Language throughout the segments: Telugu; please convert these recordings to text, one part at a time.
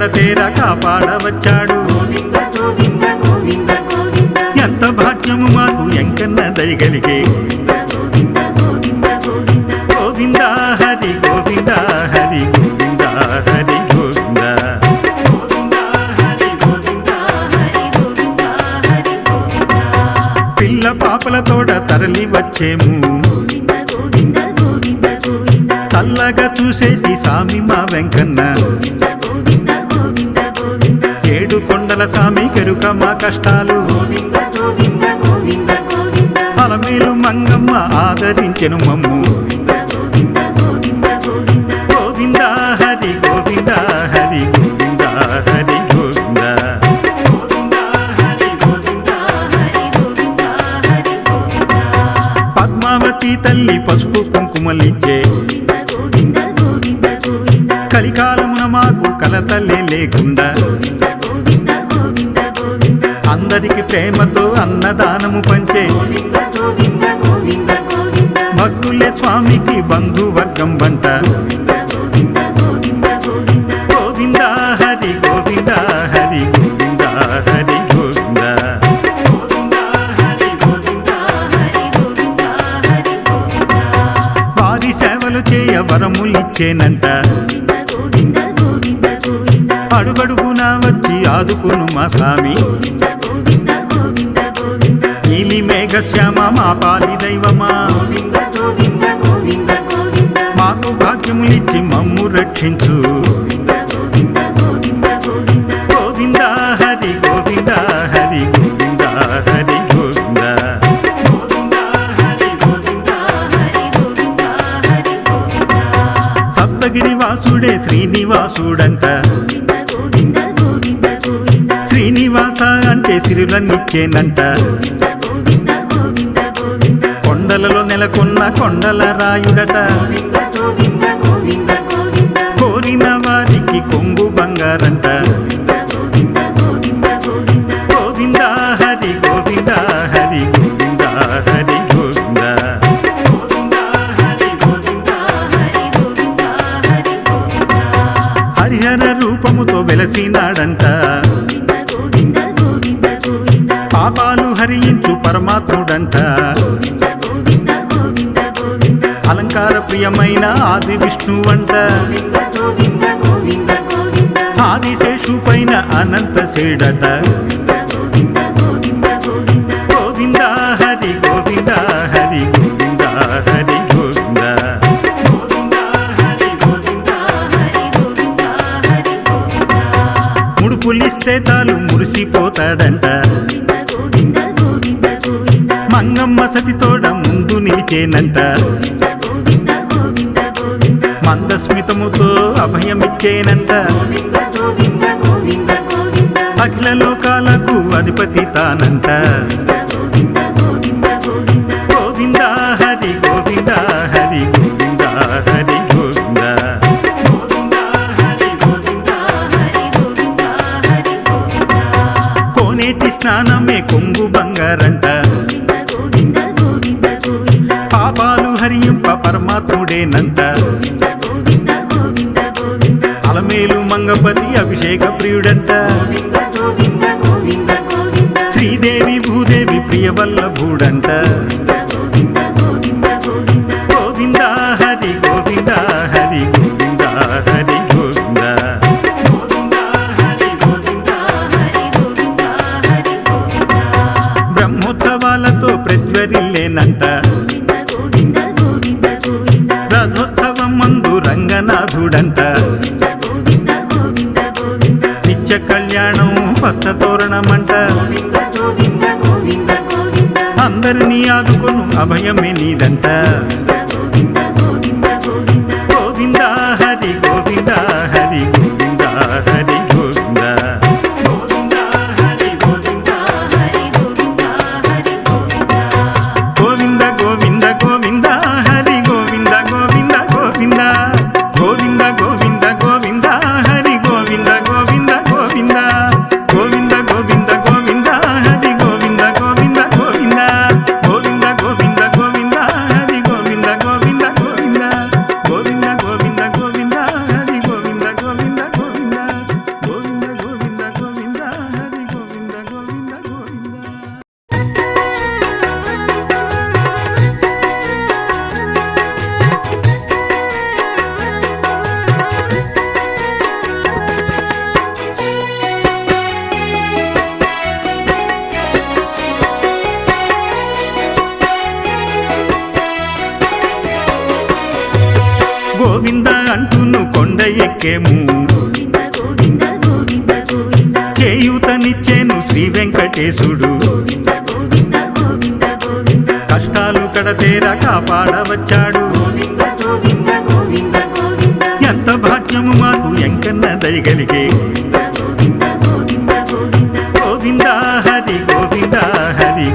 కడతేరా కాపాడవచ్చాడు. ఎంత భాగ్యము మాకు ఎంకన్న దయగలిగే. తోడ తరలి వచ్చేము. తల్లగా చూసేది సామి మా వెంకన్న. కష్టాలు. అలమేలు మంగమ్మ ఆదరించెను మమ్ము. గోవింద గోవింద హరి హరి గోవింద. తల్లి పసుపు కుంకుమలిచ్చే. కలికాలమున మాకు కలతల్లే లేకుండా. వరములిచ్చేనంట. అడుగడుగునా వచ్చి ఆదుకును మా స్వామి. నీలి మేఘశ్యామ మా పాలి దైవమా. మాకు భాగ్యములిచ్చి మమ్ము రక్షించు. చూడంట శ్రీనివాస అంటే సిరులన్నిచ్చేనంట కొండలలో నెలకొన్న కొండల రాయుడట పరమాత్ముడంట. అలంకార ప్రియమైన ఆది విష్ణువంట. ఆదిశేషు పైన అనంత సేడట. పులిస్తే తాను హరి హరి ముడుపులిస్తే మురిసిపోతాడంట. ఇచ్చేనంత మందస్మితముతో అభయమిచ్చేనంత అఖిల లోకాలకు అధిపతి తానంత స్నానమే కొంగు బంగారంట. పరమాత్ముడే పరమాత్ముడేనంట అలమేలు మంగపతి అభిషేక ప్రియుడంత. శ్రీదేవి భూదేవి ప్రియవల్లభూడంట తోరణం పచ్చ తోరణమంట. అందరినీ ఆదుకును అభయమే నీదంట. ఎంత భాగ్యము మాకు ఎంకన్న దయగలిగే? హరి హరి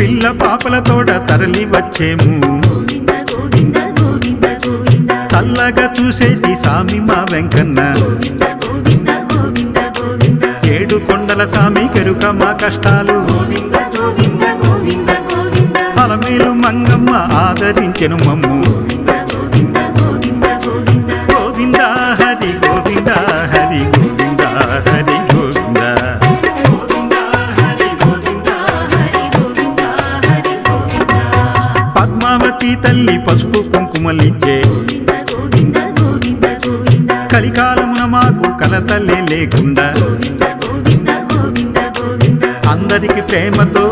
పిల్ల పాపల తోడ తరలి వచ్చేము. చల్లగా చూసేది సామి మా వెంకన్న. ఆచరించెను మమ్ము తల్లి పసుపు కుంకుమలిచ్చే కలికాలమున మాకు కల తల్లి లేకుండా అందరికి ప్రేమతో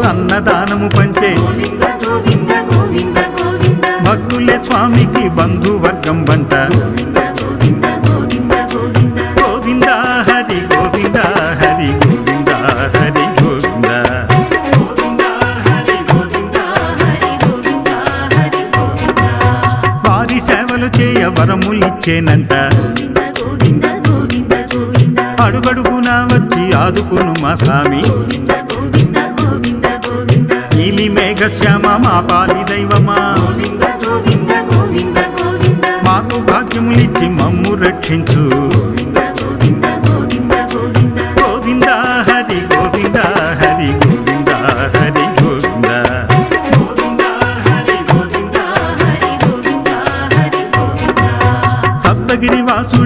వచ్చేనంట అడుగడుగున వచ్చి ఆదుకును మా స్వామి నీలి మేఘ శ్యామ మా పాలి దైవమా మాకు భాగ్యములిచ్చి మమ్ము రక్షించు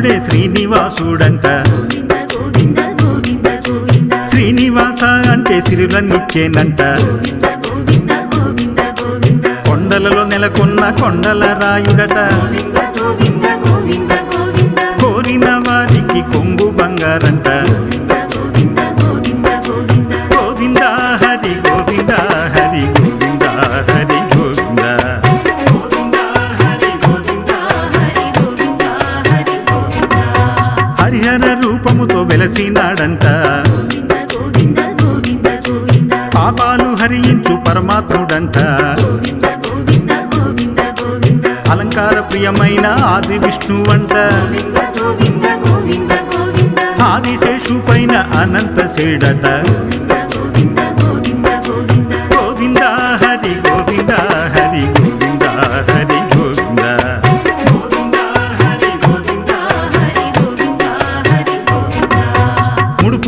గోవిందుడే శ్రీనివాసుడంట. శ్రీనివాస అంటే సిరులన్నిచ్చేనంట. కొండలలో నెలకొన్న కొండల రాయుడట. పులిస్తే గోవింద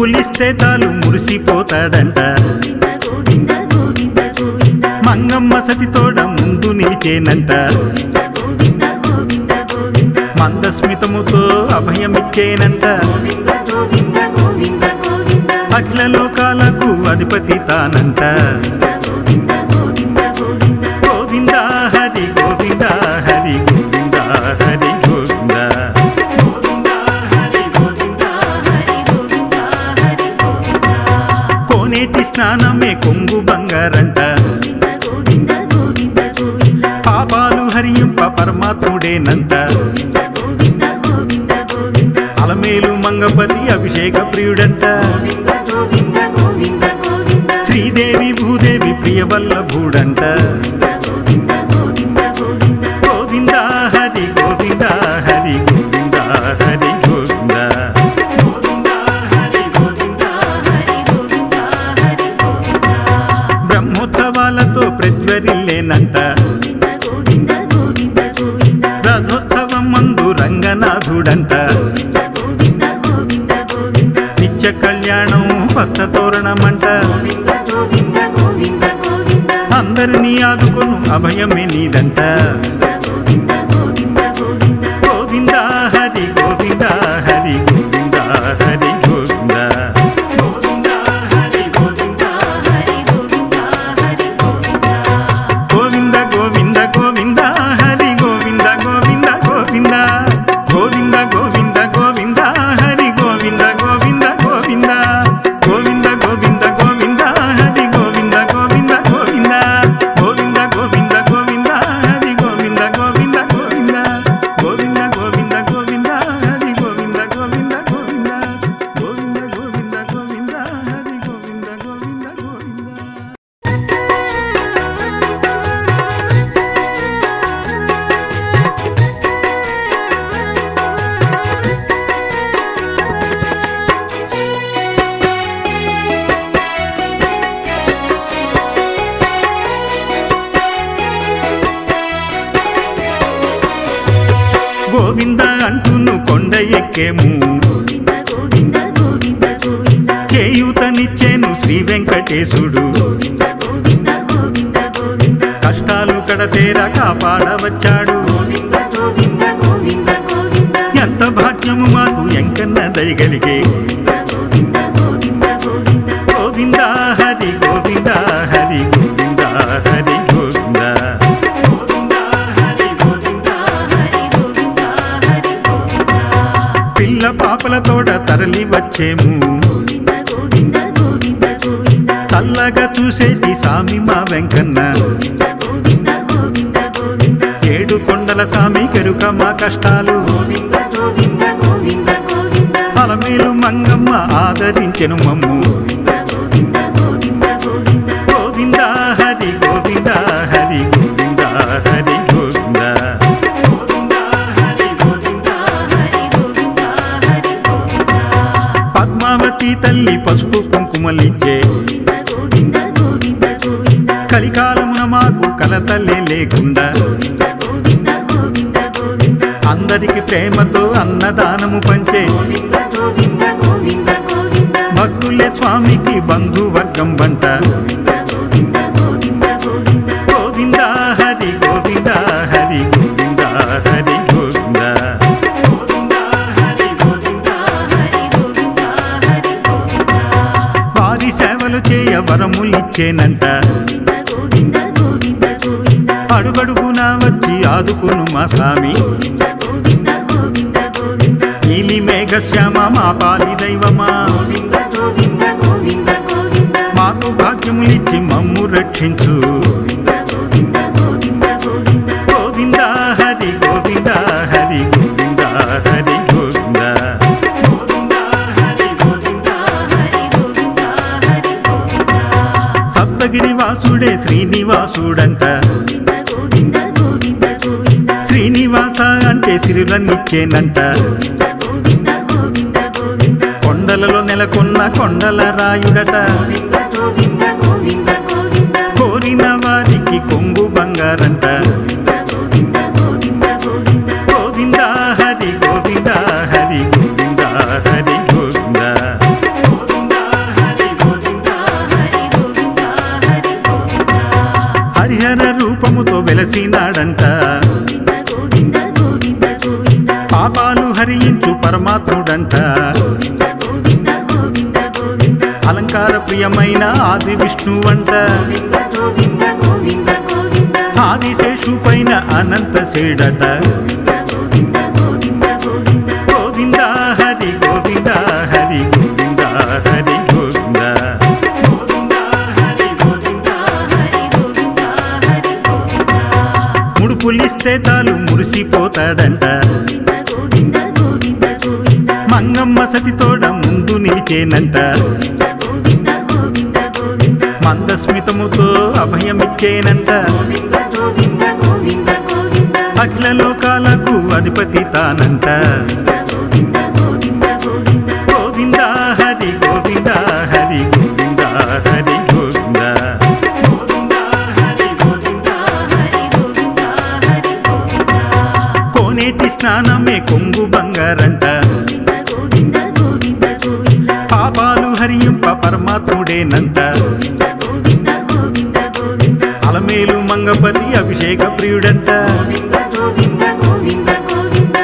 గోవింద తాను మురిసిపోతాడంట. మంగమ్మ సతితోడ ముందు నీచేనంట మందస్మితముతో అభయమిచ్చేనంట. అఖిల లోకాలకు అధిపతి తానంట. స్నానమే కొంగు బంగారంట. పాపాలు హరియింప పరమాత్ముడేనంట. అలమేలు మంగపతి అభిషేక ప్రియుడంట. దేవి భూదేవి ప్రియవల్ల భూడంట అందరినీ ఆదుకును అభయమే నీదంట. వాక్యము చేయూతనిచ్చేను శ్రీ వెంకటేశుడు. కష్టాలు కడతేరా కాపాడవచ్చా? నాట్యము చల్లగా చూసేది సామి మా వెంకన్న ఏడు కొండల సామి కెరుక మా కష్టాలు. అలమేలు మంగమ్మ ఆదరించెను మమ్ము. తల్లి పసుపు కుంకుమలిచ్చే. కలికాలమున మాకు కలతల్లే లేకుండా. అందరికి ప్రేమతో అన్నదానము పంచే. భక్తులే స్వామికి బంధువర్గం వంట. ఇంకేనంట అడుగడుగునా వచ్చి ఆదుకును మా స్వామి నీలి మేఘ శ్యామ మా పాలి దైవమా మాకు భాగ్యములిచ్చి మమ్ము రక్షించు నాకేనంట కొండలలో నెలకొన్న కొండల రాయుడట. శేషు అంట ఆది శేషు పైన అనంత సేడట. పులిస్తే తాను మురిసిపోతాడంట. మంగమ్మ సతి తోడ ముందు నీచేనంట. మందస్మితముతో అభయమిచ్చేనంట. అఖిల లోకాలకు అధిపతి తానంట. స్నానమే కొంగు బంగారంట. పాపాలు హరియంప పరమాత్ముడేనంట. గోవింద మేలు మంగపతి అభిషేక ప్రియుడంట.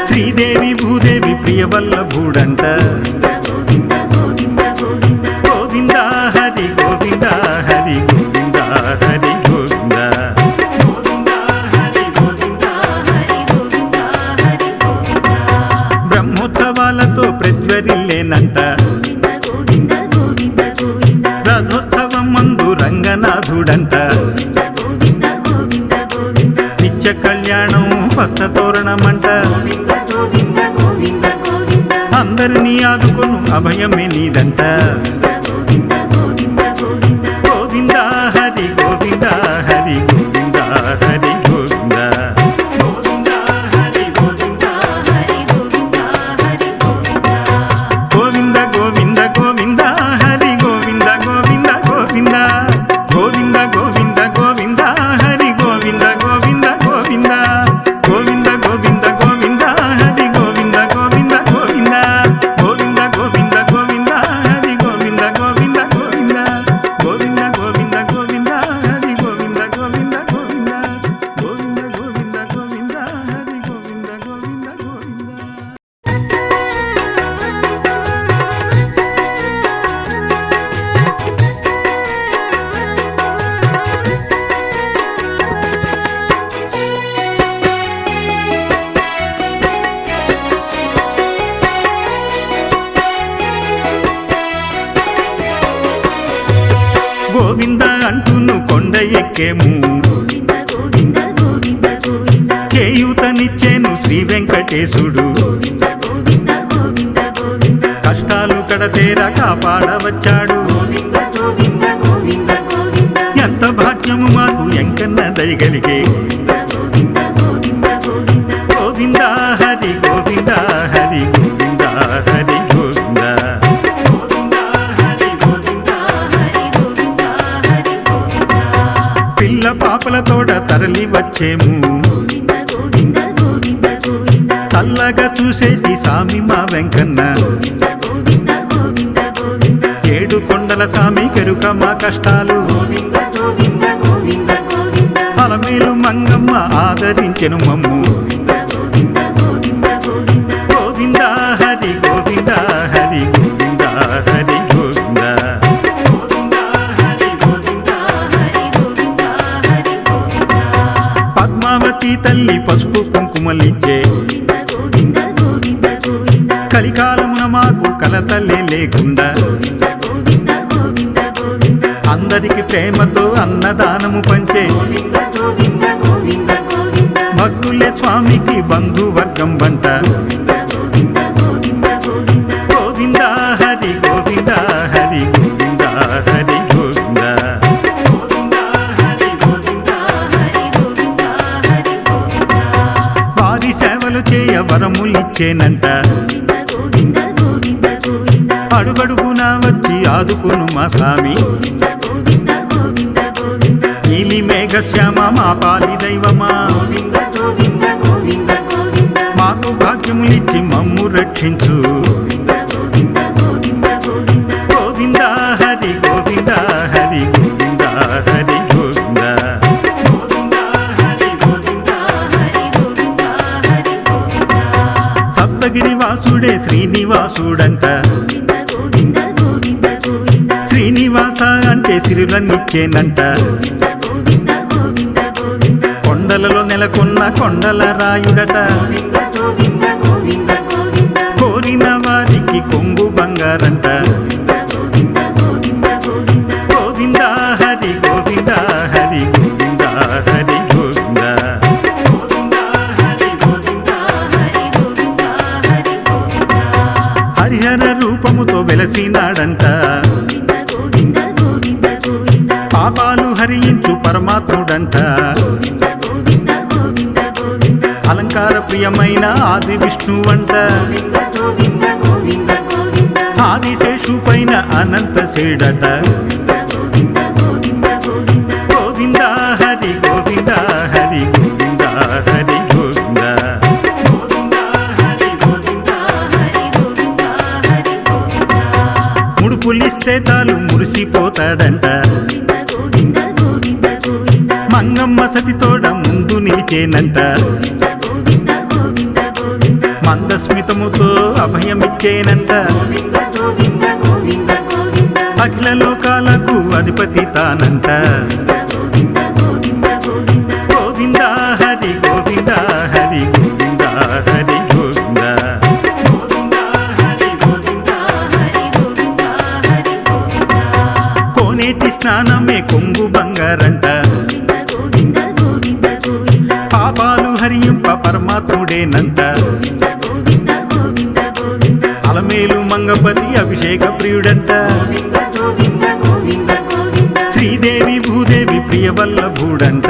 శ్రీదేవి భూదేవి ప్రియవల్ల భూడంట dan tak ఐక్యము చేయుతనిచ్చేను శ్రీ వెంకటేశుడు. కష్టాలు కడతేరా కాపాడవచ్చాడు. తరలి వచ్చేము. చల్లగా చూసేది సామి మా వెంకన్న. ఏడు కొండల సామి కెరుక మా కష్టాలు. మంగమ్మ ఆదరించెను మమ్ము. తల్లి లేకుండా అందరికి ప్రేమతో అన్నదానము పంచే. భక్తులే స్వామికి బంధువర్గం వంట. గోవిందా హరి స్వామి. ఇలి మేఘ శ్యామ మా పాలి దైవమా. మాకు భాగ్యములిచ్చి మమ్ము రక్షించు. సిరులనిచ్చేనంట కొండలలో నెలకొన్న కొండల రాయుడట. కోరిన వారికి కొంగు బంగారంట. రూపముతో వెలసినాడంట. ప్రియమైన ఆది విష్ణువంట. ఆదిశేషు పైన అనంత సేడట. గోవింద హరి హరి హరి ముడుపులిస్తే తాను మురిసిపోతాడంట. మంగమ్మ సతితోడ ముందు నిలిచేనంట. మందస్మితముతో అభయమిచ్చేనంట. అఖిల లోకాలకు అధిపతి తానంట కోనేటి స్నానమే కొంగు బంగారంట. ప్రియుడంట శ్రీదేవి భూదేవి ప్రియవల్ల భూడంట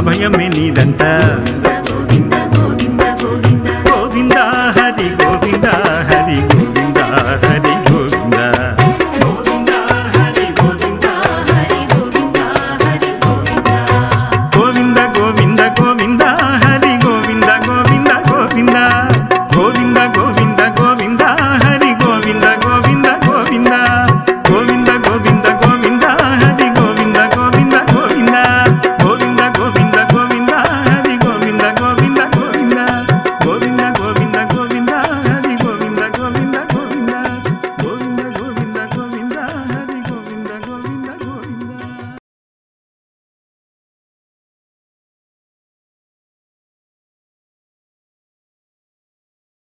అభయమే నీదంతా